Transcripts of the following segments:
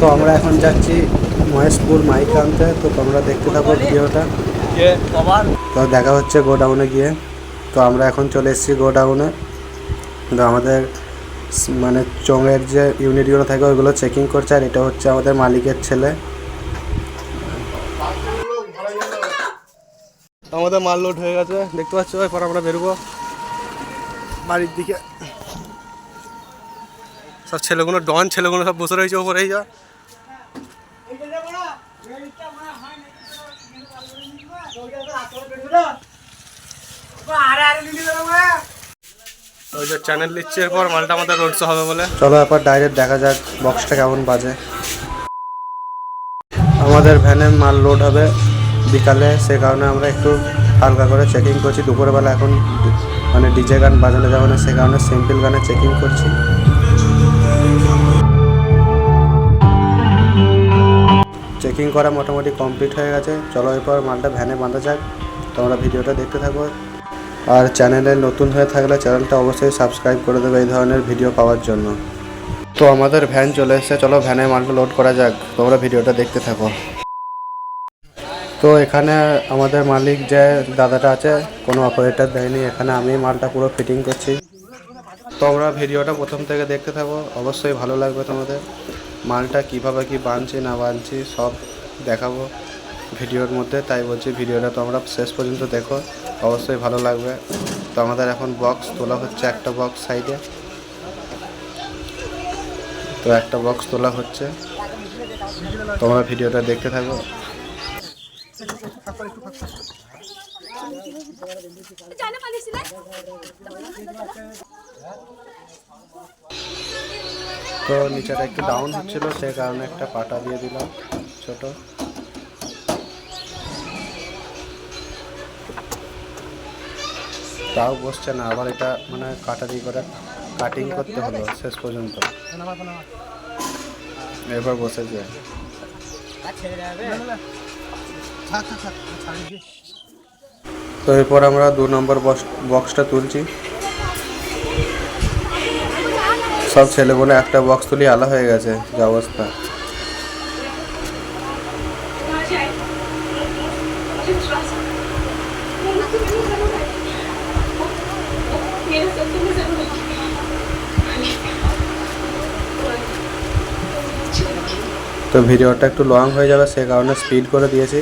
তো আমরা এখন যাচ্ছি মহেশপুর মাইক আনতে তো তোমরা দেখতে থাকো ভিডিওটা। তো দেখা হচ্ছে গোডাউনে গিয়ে। তো আমরা এখন চলে এসেছি গোডাউনে। তো আমাদের মানে চোঙের যে ইউনিটগুলো থাকে, ওইগুলো চেকিং করছে। আর এটা হচ্ছে আমাদের মালিকের ছেলে। আমাদের মাল লোড হয়ে গেছে। দেখতে পাচ্ছ? এরপর আমরা বেরোবো। বাড়ির দিকে। সব ছেলেগুলো, ডন ছেলেগুলো সব বসে রয়েছে ওপরেই যা। চ্যানেল নিচ্ছে এরপর মালটা আমাদের রোড হবে বলে। চলো এরপর ডাইরেক্ট দেখা যাক বক্সটা কেমন বাজে। আমাদের ভ্যানে মাল লোড হবে বিকালে, সে কারণে আমরা একটু হালকা করে চেকিং করছি। দুপুরবেলা এখন মানে ডিজে গান বাজানো যাবে না, সে কারণে সিম্পল গানে চেকিং করছি। চেকিং করা মোটামুটি কমপ্লিট হয়ে গেছে। চলো এরপর মালটা ভ্যানে বাঁধা যাক। তোমরা ভিডিওটা দেখতে থাকো। আর চ্যানেলে নতুন হয়ে থাকলে চ্যানেলটা অবশ্যই সাবস্ক্রাইব করে দেবে এই ধরনের ভিডিও পাওয়ার জন্য। তো আমাদের ভ্যান চলে এসেছে, চলো ভ্যানে মালটা লোড করা যাক, তোমরা ভিডিওটা দেখতে থাকো। তো এখানে আমাদের মালিক যে দাদাটা আছে, কোনো অপারেটর দেয়নি, এখানে আমি মালটা পুরো ফিটিং করছি। তোমরা ভিডিওটা প্রথম থেকে দেখতে থাকো, অবশ্যই ভালো লাগবে তোমাদের। মালটা কীভাবে কি বানছি না বানছি সব দেখাবো। ভিডিওর মধ্যে, তাই বলছি ভিডিওটা তোমরা শেষ পর্যন্ত দেখো। অবশ্যই ভালো লাগবে। তো আমাদের এখন বক্স তোলা হচ্ছে একটা বক্স সাইডে তো একটা বক্স তোলা হচ্ছে। তোমরা ভিডিওটা দেখতে থাকো। তো নিচেটা একটু ডাউন হচ্ছিল সেই কারণে একটা পাটা দিয়ে দিলাম, ছোট। তাও বসছে না, আবার এটা মানে কাটারি করে কাটিং করতে হলো শেষ পর্যন্ত। এবার বসেছে তো এরপর আমরা দু নম্বর বক্সটা তুলছি। সব ছেলে বলে একটা বক্স তুলি আলা হয়ে গেছে, যে অবস্থা। তো ভিডিওটা একটু লং হয়ে যাবে, সে কারণে স্পিড করে দিয়েছি।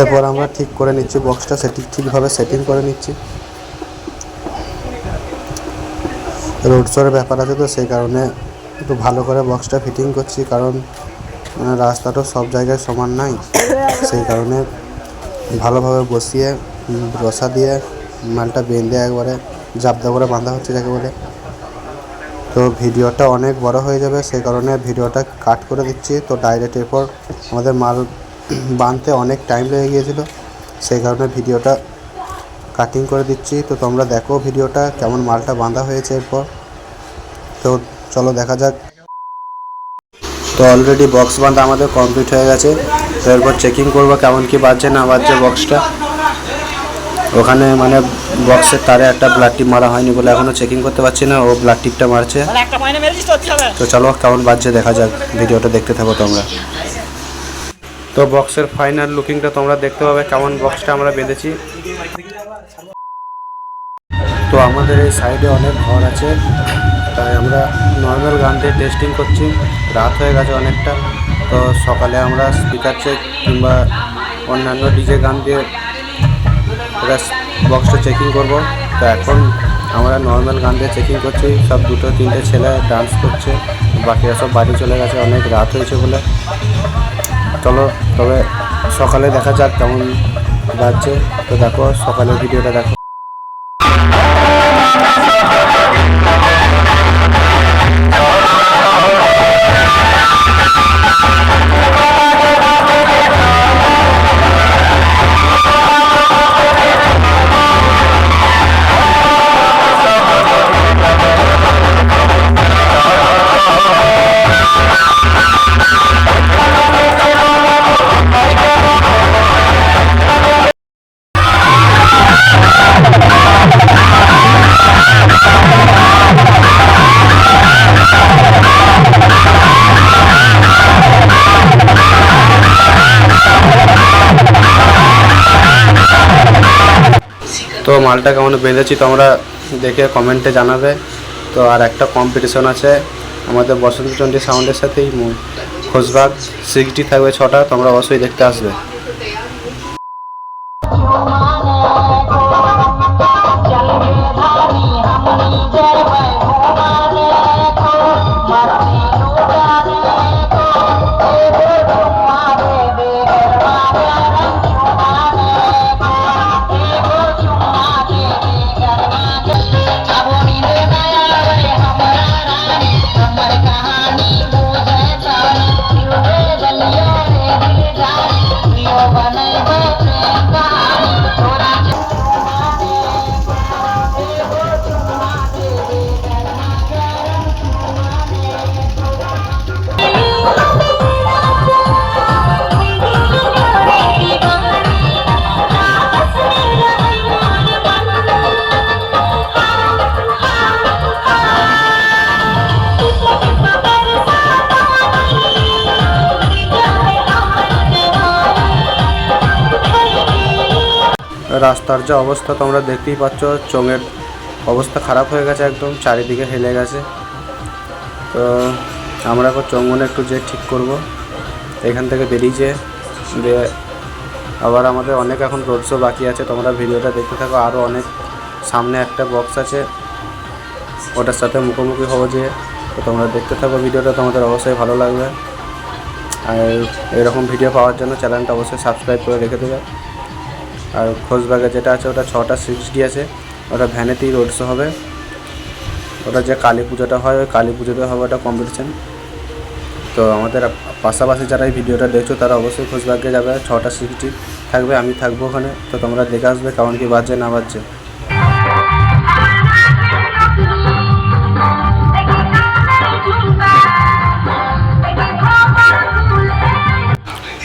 এরপর আমরা ঠিক করে নিচ্ছি বক্সটা সেটিং ঠিকভাবে সেটিং করে নিচ্ছি। রোড শোর ব্যাপার আছে তো, সেই কারণে একটু ভালো করে বক্সটা ফিটিং করছি, কারণ মানে রাস্তাটা সব জায়গায় সমান নাই। সেই কারণে ভালোভাবে বসিয়ে রসা দিয়ে মালটা বেঁধে একবারে জাবদা করে বাঁধা হচ্ছে যাকে বলে। তো ভিডিওটা অনেক বড় হয়ে যাবে সেই কারণে ভিডিওটা কাট করে দিচ্ছি। তো ডাইরেক্ট এরপর আমাদের মাল বাঁধতে অনেক টাইম লেগে গিয়েছিল, সেই কারণে ভিডিওটা কাটিং করে দিচ্ছি। তো তোমরা দেখো ভিডিওটা কেমন মালটা বাঁধা হয়েছে এরপর। তো চলো দেখা যাক। তো অলরেডি বক্স বাঁধা আমাদের কমপ্লিট হয়ে গেছে। তো এরপর চেকিং করব কেমন কি বাজছে না বাজছে বক্সটা ওখানে মানে বক্সের তারে একটা ব্লাড টিপ মারা হয়নি বলে এখনও চেকিং করতে পারছি না ও ব্লাড টিপটা মারছে। তো চলো কেমন বাজছে দেখা যাক ভিডিওটা দেখতে থাকো তোমরা। তো বক্সের ফাইনাল লুকিংটা তোমরা দেখতে পাবে কেমন বক্সটা আমরা বেঁধেছি। তো আমাদের এই সাইডে অনেক ঘর আছে তাই আমরা নর্মাল গান দিয়ে টেস্টিং করছি। রাত হয়ে গেছে অনেকটা তো সকালে আমরা স্পিকার চেক কিংবা অন্যান্য ডিজে গান দিয়ে বক্সটা চেকিং করব। তো এখন আমরা নর্মাল গান দিয়ে চেকিং করছি। সব দুটো, তিনটে ছেলে ডান্স করছে। বাকিরা সব বাড়ি চলে গেছে। অনেক রাত হয়েছে বলে। চলো, তবে সকালে দেখা যাক কেমন বাজছে। তো দেখো, সকালের ভিডিওটা দেখো। তো মালটা কেমন বেঁধেছি তোমরা দেখে কমেন্টে জানাবে। তো আর একটা কম্পিটিশন আছে আমাদের বসন্ত বসন্তচন্ডী সাউন্ডের সাথেই খোঁজবাগ সিক্সটি থাকবে ছটা, তোমরা অবশ্যই দেখতে আসবে। রাস্তার যে অবস্থা তোমরা দেখতেই পাচ্ছ, চোঙের অবস্থা খারাপ হয়ে গেছে একদম, চারিদিকে হেলে গেছে। তো আমরা এখন চোঙনে একটু যে ঠিক করব। এখান থেকে বেরিয়েছে যে আবার আমাদের অনেক এখন রোড বাকি আছে, তোমরা ভিডিওটা দেখতে থাকো। আরও অনেক সামনে একটা বক্স আছে, ওটার সাথে মুখোমুখি হব যে, তো তোমরা দেখতে থাকো ভিডিওটা, তোমাদের অবশ্যই ভালো লাগবে। আর এরকম ভিডিও পাওয়ার জন্য চ্যানেলটা অবশ্যই সাবস্ক্রাইব করে রেখে দেবে। আর খোঁজবাগে যেটা আছে, ওটা ছটা সিক্সটি আছে। ওটা ভ্যানেতেই রোড শো হবে। ওটা যে কালী পুজোটা হয়, ওই কালী পুজোতে হবে ওটা কম্পিটিশান তো আমাদের পাশাপাশি যারা এই ভিডিওটা দেখছ, তারা অবশ্যই খোঁজবাগে যাবে। ছটা সিক্সটি থাকবে, আমি থাকব ওখানে। তো তোমরা দেখে আসবে, কেমন কি বাজছে, না বাজছে।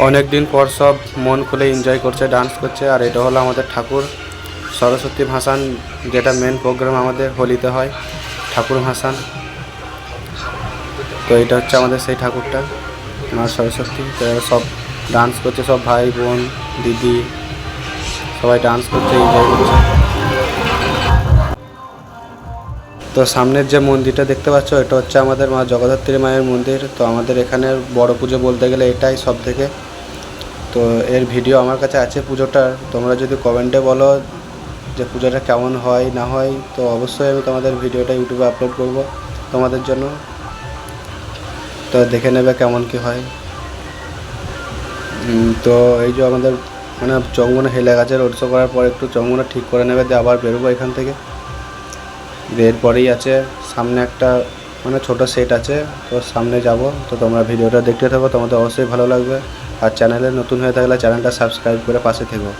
অনেক দিন পর সব মন খুলে এনজয় করছে ডান্স করছে, আর এটা হলো আমাদের ঠাকুর সরস্বতী ভাসান, যেটা মেন প্রোগ্রাম আমাদের হোলিতে হয়, ঠাকুর ভাসান। তো এটা হচ্ছে আমাদের সেই ঠাকুরটা, মা সরস্বতী, তো সব ডান্স করছে, সব ভাই, বোন, দিদি, সবাই ডান্স করছে এনজয় করছে। তো সামনের যে মন্দিরটা দেখতে পাচ্ছ, এটা হচ্ছে আমাদের মা জগদ্ধাত্রী মায়ের মন্দির। তো আমাদের এখানে বড় পুজো বলতে গেলে এটাই সব থেকে তো এর ভিডিও আমার কাছে আছে পুজোটার তোমরা যদি কমেন্টে বলো যে পুজোটা কেমন হয়, না হয়, তো অবশ্যই আমি তোমাদের ভিডিওটা ইউটিউবে আপলোড করব তোমাদের জন্য। তো দেখে নেবে কেমন কি হয়। তো এই যে আমাদের মানে চঙ্গনে হেলে গেছে রোড শো করার পর একটু চঙ্গনে ঠিক করে নেবে, দিয়ে আবার বেরোবো এখান থেকে। এরপরেই আছে সামনে একটা মানে ছোট সেট আছে, তো সামনে যাব। তো তোমরা ভিডিওটা দেখতে থাকো, তোমাদের অবশ্যই ভালো লাগবে। আর চ্যানেলে নতুন হয়ে থাকলে চ্যানেলটা সাবস্ক্রাইব করে পাশে থেকো।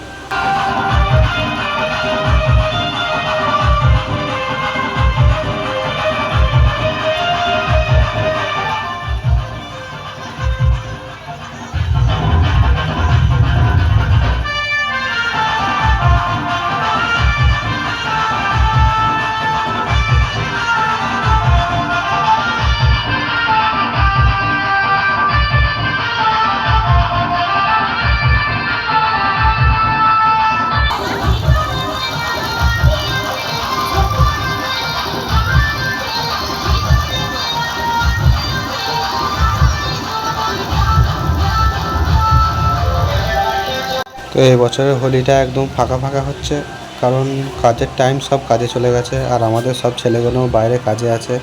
তো বছরের হোলিটা একদম ফাঁকা ফাঁকা হচ্ছে, কারণ কাজের টাইম সব কাজে চলে গেছে, আর আমাদের সব ছেলেগুলো বাইরে কাজে আছে,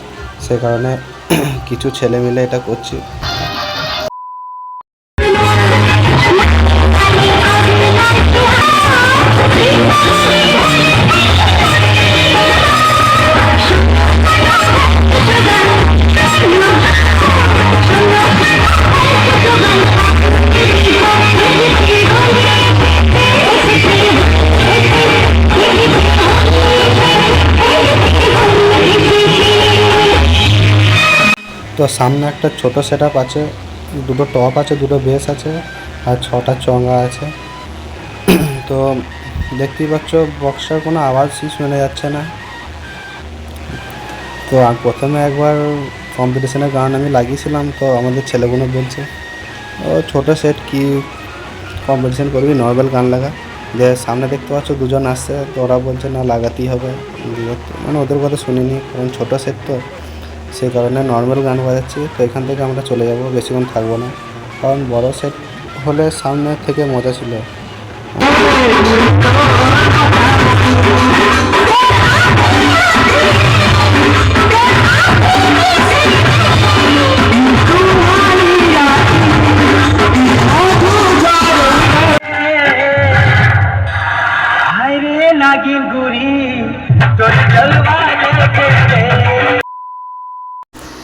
সে কারণে কিছু ছেলে মিলে এটা করছি। তো সামনে একটা ছোট সেট আছে, দুটো টপ আছে, দুটো বেস আছে, আর ছটা চঙ্গা আছে। তো দেখতেই পাচ্ছ বক্সটার কোনো আওয়াজই শোনা যাচ্ছে না। তো প্রথমে একবার কম্পিটিশনের গান আমি লাগিয়েছিলাম, তো আমাদের ছেলেগুলো বলছে, ও, ছোটো সেট কি কম্পিটিশন করবি? নর্মাল গান লাগা। যে সামনে দেখতে পাচ্ছ, দুজন আসছে, তো ওরা বলছে, না, লাগাতেই হবে। মানে ওদের কথা শুনিনি, কারণ ছোটো সেট তো। সেই কারণে নর্মাল গান বাজাচ্ছি, তো এখান থেকে আমরা চলে যাব বেশিক্ষণ থাকব না। কারণ বড় সেট হলে সামনে থেকে মজা ছিল।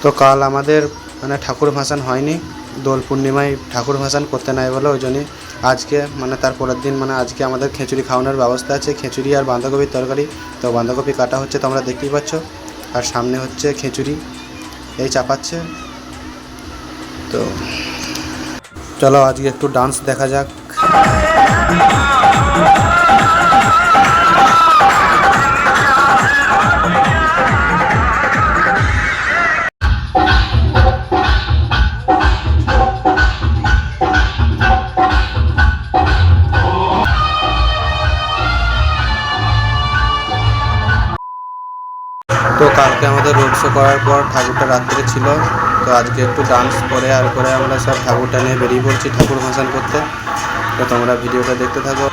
তো কাল আমাদের মানে ঠাকুর ভাসান হয়নি, দোল পূর্ণিমায় ঠাকুর ভাসান করতে নাই বলে ওই জন্যই আজকে মানে তার পরের দিন মানে আজকে আমাদের খিচুড়ি খাওয়ানোর ব্যবস্থা আছে, খিচুড়ি আর বাঁধাকপির তরকারি। তো বাঁধাকপি কাটা হচ্ছে তোমরা দেখতেই পাচ্ছ, আর সামনে হচ্ছে খিচুড়ি, এই চাপাচ্ছে। তো চলো আজকে একটু ডান্স দেখা যাক। কালকে আমাদের রোড শো করার পর ঠাকুরটা রাত্রে ছিল। তো আজকে একটু ডান্স করে আর করে আমরা সব ঠাকুরটা নিয়ে বেরিয়ে পড়ছি ঠাকুর ভাসান করতে। তো তোমরা ভিডিওটা দেখতে থাকো।